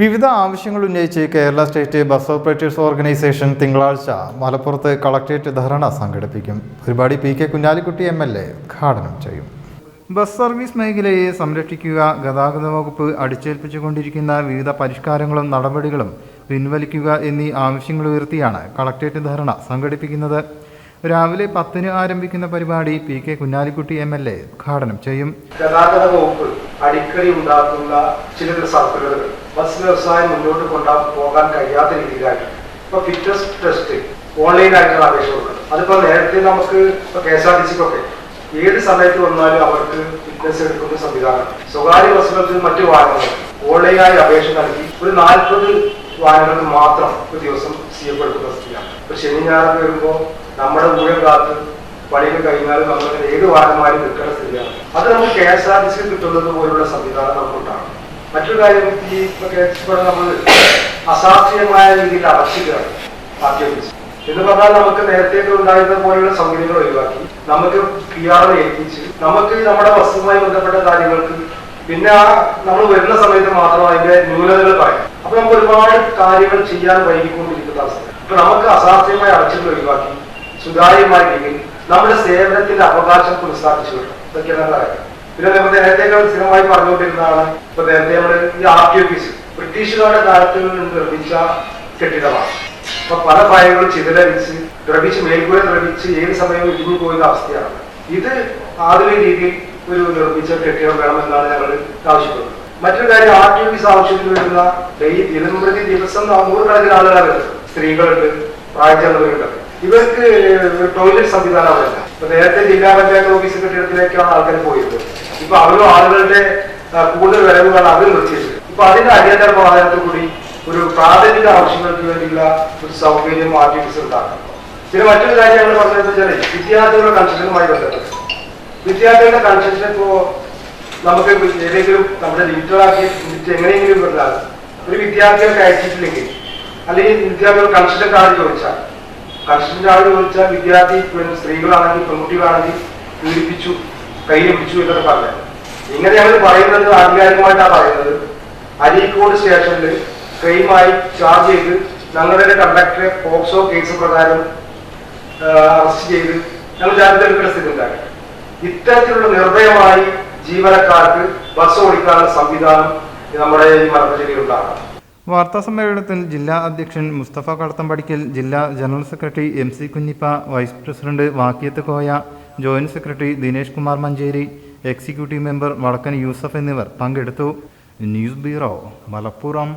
വിവിധ ആവശ്യങ്ങൾ ഉന്നയിച്ച് Kerala state bus operators organisation തിങ്കളാഴ്ച മലപ്പുറത്ത് കളക്ട്രേറ്റ് ധർണ സംഘടിപ്പിക്കും. പരിപാടി P K Kunhalikutty M L A ഉദ്ഘാടനം ചെയ്യും. ബസ് സർവീസ് മേഖലയെ സംരക്ഷിക്കുക ഗതാഗത വകുപ്പ് അടിച്ചേൽപ്പിച്ചുകൊണ്ടിരിക്കുന്ന വിവിധ പരിഷ്കാരങ്ങളും നടപടികളും പിൻവലിക്കുക എന്നീ ആവശ്യങ്ങൾ ഉയർത്തിയാണ് കളക്ട്രേറ്റ് ധർണ സംഘടിപ്പിക്കുന്നത്. രാവിലെ പത്തിന് ആരംഭിക്കുന്ന പരിപാടി P K Kunhalikutty M L A ഉദ്ഘാടനം ചെയ്യും. ഗതാഗത വകുപ്പ് അടിക്കടി ഉണ്ടാക്കുന്ന ചില സർക്കുലറുകൾ. ബസ് വ്യവസായം മുന്നോട്ട് കൊണ്ടാ പോകാൻ കഴിയാത്ത രീതിയിലായിട്ട് ഇപ്പൊ ഫിറ്റ്നസ് ടെസ്റ്റ് ഓൺലൈനായിട്ടുള്ള അപേക്ഷ കൊടുക്കണം അതിപ്പോ നേരത്തെ നമുക്ക് ഇപ്പൊ കെ എസ് ആർ ടി സിക്കൊക്കെ ഏത് സമയത്ത് വന്നാലും അവർക്ക് ഫിറ്റ്നസ് എടുക്കുന്ന സംവിധാനം. സ്വകാര്യ ബസ്സുകൾക്ക് മറ്റു വാഹനങ്ങൾ ഓൺലൈനായി അപേക്ഷ നൽകി ഒരു നാൽപ്പത് വാഹനങ്ങൾക്ക് മാത്രം ഒരു ദിവസം സി എഫ് എടുക്കുന്ന സ്ഥിതിയാണ്. ഇപ്പൊ ശനി ഞായറൊക്കെ വരുമ്പോൾ നമ്മുടെ ഊഴം കാത്ത് പണികൾ കഴിഞ്ഞാലും നമ്മൾ ഏത് വാഹനമാരും നിൽക്കേണ്ട സ്ഥിതിയാണ്. അത് നമുക്ക് K S R T C കിട്ടുന്നത് പോലുള്ള സംവിധാനം നമുക്കുണ്ടാണ് മറ്റൊരു കാര്യം ഈ ഇവിടെ നമ്മൾ അശാസ്ത്രീയമായ രീതിയിൽ അടച്ചിട്ടാണ് പാർട്ടി ഓഫീസ്. എന്ന് പറഞ്ഞാൽ നമുക്ക് നേരത്തെ ഉണ്ടായിരുന്ന പോലെയുള്ള സൗകര്യങ്ങൾ ഒഴിവാക്കി നമുക്ക് പി ആർ ഏൽപ്പിച്ച് നമുക്ക് നമ്മുടെ വസ്തുവുമായി ബന്ധപ്പെട്ട കാര്യങ്ങൾക്ക് പിന്നെ ആ നമ്മൾ വരുന്ന സമയത്ത് മാത്രം അതിന്റെ ന്യൂനതകൾ പറയാം. അപ്പൊ നമുക്ക് ഒരുപാട് കാര്യങ്ങൾ ചെയ്യാൻ വൈകിക്കൊണ്ടിരിക്കുന്ന അവസ്ഥ. ഇപ്പൊ നമുക്ക് അശാസ്ത്രീയമായ അടച്ചിട്ട് ഒഴിവാക്കി സുതാര്യമായ രീതിയിൽ നമ്മുടെ സേവനത്തിന്റെ അവകാശം പുനഃസ്ഥാപിച്ചു കിട്ടും ഇതൊക്കെയാണ് പറയാം പിന്നെ നമ്മൾ നേരത്തെ സ്ഥിരമായി പറഞ്ഞുകൊണ്ടിരുന്നതാണ് ഇപ്പൊ നേരത്തെ നമ്മുടെ ഈ ആർ ടി ഓഫീസ് ബ്രിട്ടീഷുകാരുടെ കാലത്തിൽ നിന്ന് നിർമ്മിച്ച കെട്ടിടമാണ്. അപ്പൊ പല പായകളും ചിതലരിച്ച് ദ്രവിച്ച് മേൽക്കൂര ദ്രവിച്ച് ഏത് സമയവും ഇടിഞ്ഞു പോയിരുന്ന അവസ്ഥയാണ്. ഇത് ആധുനിക രീതിയിൽ ഒരു നിർമ്മിച്ച കെട്ടിടം വേണമെന്നാണ് ഞങ്ങൾ ആവശ്യപ്പെടുന്നത്. മറ്റൊരു കാര്യം ആർ ടി ഓഫീസ് ആവശ്യത്തിന് വരുന്ന ദിനംപ്രതി ദിവസം നൂറുകണക്കിന് ആളുകളാണ് വരുന്നത് സ്ത്രീകളുണ്ട് പ്രായചെന്നവരുണ്ട് ഇവർക്ക് ടോയ്ലറ്റ് സംവിധാനം അവിടെ നേരത്തെ ജില്ലാ പഞ്ചായത്ത് ഓഫീസ് കെട്ടിടത്തിലേക്കാണ് ആൾക്കാർ പോയത് ഇപ്പൊ അവരും ആളുകളുടെ കൂടുതൽ വരവുകൾ അവർ നിർത്തിയിട്ടുണ്ട്. ഇപ്പൊ അതിന്റെ അടിയന്തര പ്രാധാന്യത്തിൽ കൂടി ഒരു പ്രാഥമിക ആവശ്യങ്ങൾക്ക് വേണ്ടിയുള്ള ഒരു സൗകര്യം ആർട്ടിഫിസ് ഉണ്ടാക്കണം. പിന്നെ മറ്റൊരു കാര്യം ഞങ്ങൾ പറഞ്ഞത് വെച്ചാൽ വിദ്യാർത്ഥികളുടെ കൺസെഷനുമായി ബന്ധപ്പെട്ട്. വിദ്യാർത്ഥികളുടെ കൺസെഷൻ ഇപ്പോ നമുക്ക് ഏതെങ്കിലും നമ്മുടെ ലിമിറ്റഡാക്കി എങ്ങനെയെങ്കിലും പറഞ്ഞാൽ ഒരു വിദ്യാർത്ഥികൾക്ക് അയച്ചിട്ടില്ലെങ്കിൽ അല്ലെങ്കിൽ വിദ്യാർത്ഥികൾ കൺസെഷൻ കാർഡ് ചോദിച്ചാൽ കൺസെഷൻ കാർഡ് ചോദിച്ചാൽ വിദ്യാർത്ഥി സ്ത്രീകളാണെങ്കിൽ പെൺകുട്ടികളാണെങ്കിൽ പീഡിപ്പിച്ചു. കയ്യിൽ പിടിച്ചു എന്നൊക്കെ പറഞ്ഞത് ഇങ്ങനെ ഞങ്ങൾ പറയുന്നത് ആധികാരികമായിട്ടാണ് പറയുന്നത്. അരീക്കോട് സ്റ്റേഷനിൽ ക്രൈമായി ചാർജ് ചെയ്ത് ഞങ്ങളുടെ കണ്ടക്ടറെ പോക്സോ കേസ് പ്രകാരം അറസ്റ്റ് ചെയ്ത് ഞങ്ങൾ ജാഗ്രത സ്ഥിതി ഉണ്ടാക്കി. ഇത്തരത്തിലുള്ള നിർഭയമായി ജീവനക്കാർക്ക് ബസ് ഓടിക്കാനുള്ള സംവിധാനം നമ്മുടെ ഈ മലപ്പുറം ഉണ്ടാകണം. വാർത്താ സമ്മേളനത്തിൽ ജില്ലാ അധ്യക്ഷൻ മുസ്തഫ കടത്തമ്പടിക്കൽ ജില്ലാ general secretary M C Kunhippa vice president Vakkiyath Koya joint secretary Dinesh Kumar Manjeri executive member Vadakkan Yusuf എന്നിവർ പങ്കെടുത്തു. News bureau Malappuram.